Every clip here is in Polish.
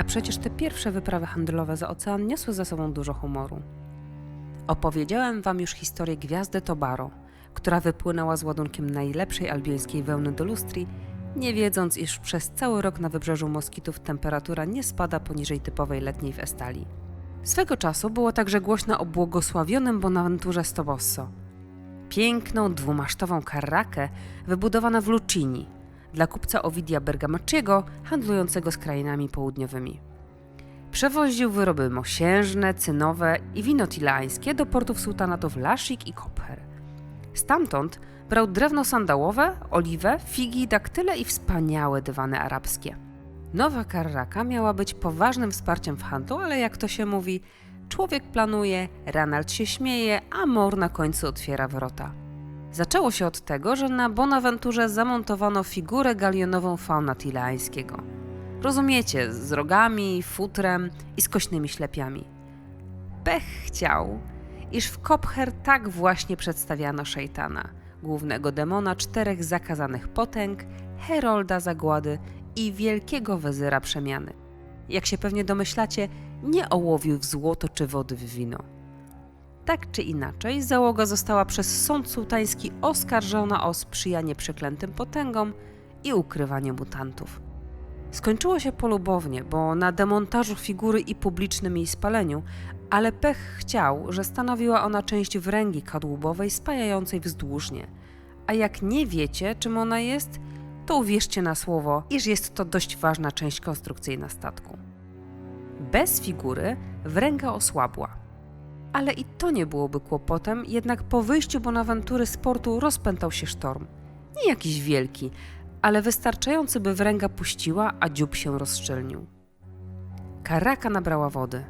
A przecież te pierwsze wyprawy handlowe za ocean niosły ze sobą dużo humoru. Opowiedziałem wam już historię gwiazdy Tobaro, która wypłynęła z ładunkiem najlepszej albiońskiej wełny do lustri, nie wiedząc, iż przez cały rok na wybrzeżu Moskitów temperatura nie spada poniżej typowej letniej w Estalii. Swego czasu było także głośno o błogosławionym Bonaventurze Stobosso. Piękną, dwumasztową karrakę wybudowano w Lucini dla kupca Ovidia Bergamacciego handlującego z krainami południowymi. Przewoził wyroby mosiężne, cynowe i wino tilańskie do portów sułtanatów Laszik i Kopher. Stamtąd brał drewno sandałowe, oliwę, figi, daktyle i wspaniałe dywany arabskie. Nowa karraka miała być poważnym wsparciem w handlu, ale jak to się mówi, człowiek planuje, Ranald się śmieje, a mor na końcu otwiera wrota. Zaczęło się od tego, że na Bonaventurze zamontowano figurę galionową fauna tilańskiego. Rozumiecie, z rogami, futrem i skośnymi ślepiami. Pech chciał, iż w Kopher tak właśnie przedstawiano szejtana, głównego demona czterech zakazanych potęg, herolda zagłady i wielkiego wezyra przemiany. Jak się pewnie domyślacie, nie ołowił w złoto czy wody w wino. Tak czy inaczej, załoga została przez sąd sułtański oskarżona o sprzyjanie przeklętym potęgom i ukrywanie mutantów. Skończyło się polubownie, bo na demontażu figury i publicznym jej spaleniu, ale pech chciał, że stanowiła ona część wręgi kadłubowej spajającej wzdłużnie. A jak nie wiecie, czym ona jest, to uwierzcie na słowo, iż jest to dość ważna część konstrukcyjna statku. Bez figury wręga osłabła. Ale i to nie byłoby kłopotem, jednak po wyjściu Bonaventury z portu rozpętał się sztorm. Nie jakiś wielki, ale wystarczający, by wręga puściła, a dziób się rozszczelnił. Karaka nabrała wody.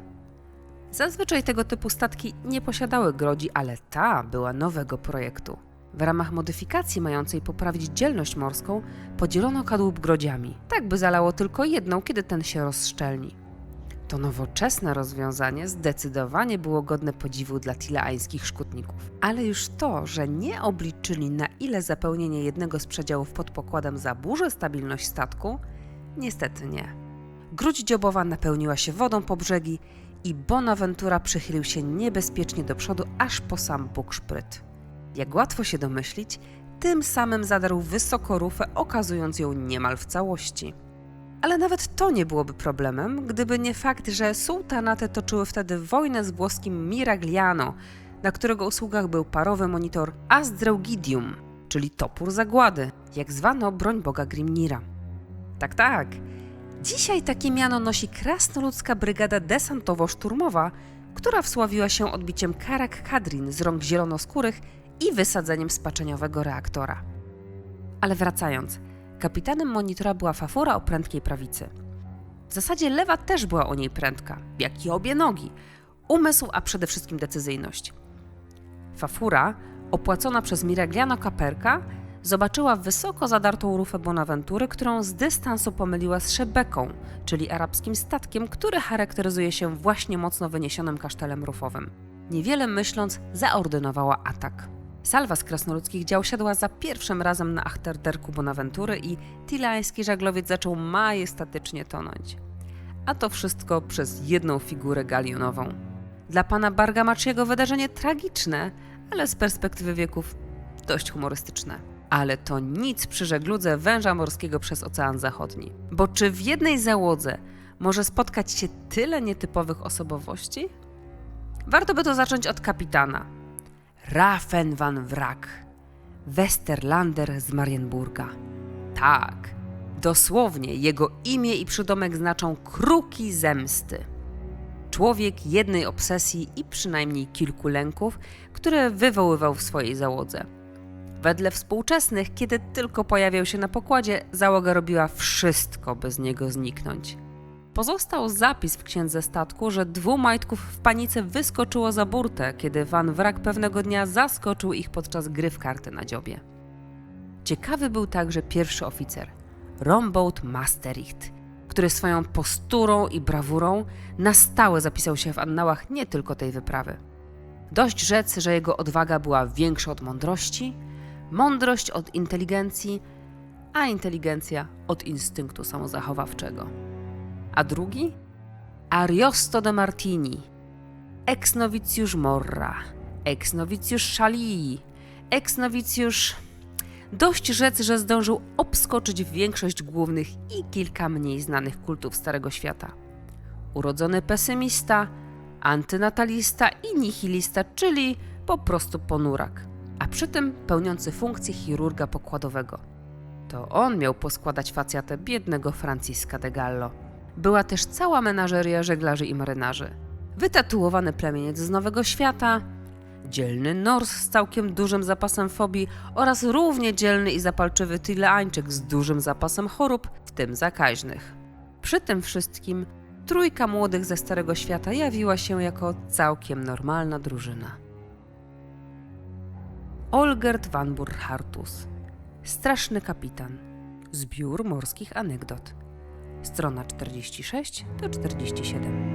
Zazwyczaj tego typu statki nie posiadały grodzi, ale ta była nowego projektu. W ramach modyfikacji mającej poprawić dzielność morską, podzielono kadłub grodziami, tak by zalało tylko jedną, kiedy ten się rozszczelni. To nowoczesne rozwiązanie zdecydowanie było godne podziwu dla tileańskich szkutników. Ale już to, że nie obliczyli na ile zapełnienie jednego z przedziałów pod pokładem zaburzy stabilność statku, niestety nie. Gródź dziobowa napełniła się wodą po brzegi i Bonaventura przychylił się niebezpiecznie do przodu aż po sam bukszpryt. Jak łatwo się domyślić, tym samym zadarł wysoko rufę, okazując ją niemal w całości. Ale nawet to nie byłoby problemem, gdyby nie fakt, że sułtanaty toczyły wtedy wojnę z włoskim Miragliano, na którego usługach był parowy monitor Asdreugidium, czyli topór zagłady, jak zwano broń boga Grimnira. Tak, tak. Dzisiaj takie miano nosi krasnoludzka brygada desantowo-szturmowa, która wsławiła się odbiciem karak kadrin z rąk zielonoskórych i wysadzeniem spaczeniowego reaktora. Ale wracając, kapitanem monitora była fafura o prędkiej prawicy. W zasadzie lewa też była o niej prędka, jak i obie nogi. Umysł, a przede wszystkim decyzyjność. Fafura, opłacona przez Miragliano Kaperka, zobaczyła wysoko zadartą rufę Bonaventury, którą z dystansu pomyliła z Szebeką, czyli arabskim statkiem, który charakteryzuje się właśnie mocno wyniesionym kasztelem rufowym. Niewiele myśląc, zaordynowała atak. Salwa z krasnoludzkich dział siadła za pierwszym razem na achterderku Bonaventury i tilański żaglowiec zaczął majestatycznie tonąć. A to wszystko przez jedną figurę galionową. Dla pana Bargamaciego wydarzenie tragiczne, ale z perspektywy wieków dość humorystyczne. Ale to nic przy żegludze węża morskiego przez Ocean Zachodni. Bo czy w jednej załodze może spotkać się tyle nietypowych osobowości? Warto by to zacząć od kapitana. Rafen van Wrak, Westerlander z Marienburga. Tak, dosłownie jego imię i przydomek znaczą kruki zemsty. Człowiek jednej obsesji i przynajmniej kilku lęków, które wywoływał w swojej załodze. Wedle współczesnych, kiedy tylko pojawiał się na pokładzie, załoga robiła wszystko, by z niego zniknąć. Pozostał zapis w księdze statku, że dwóch majtków w panice wyskoczyło za burtę, kiedy Van Wrak pewnego dnia zaskoczył ich podczas gry w karty na dziobie. Ciekawy był także pierwszy oficer, Romboat Mastericht, który swoją posturą i brawurą na stałe zapisał się w annałach nie tylko tej wyprawy. Dość rzec, że jego odwaga była większa od mądrości, mądrość od inteligencji, a inteligencja od instynktu samozachowawczego. A drugi Ariosto de Martini, ex-nowicjusz Morra, ex-nowicjusz Szalii, ex-nowicjusz... Dość rzec, że zdążył obskoczyć większość głównych i kilka mniej znanych kultów Starego Świata. Urodzony pesymista, antynatalista i nihilista, czyli po prostu ponurak, a przy tym pełniący funkcję chirurga pokładowego. To on miał poskładać facjatę biednego Franciska de Gallo. Była też cała menażeria żeglarzy i marynarzy. Wytatuowany plemieniec z Nowego Świata, dzielny Nors z całkiem dużym zapasem fobii oraz równie dzielny i zapalczywy Tileańczyk z dużym zapasem chorób, w tym zakaźnych. Przy tym wszystkim trójka młodych ze Starego Świata jawiła się jako całkiem normalna drużyna. Olgerd van Burhartus, straszny kapitan, zbiór morskich anegdot, strona 46 do 47.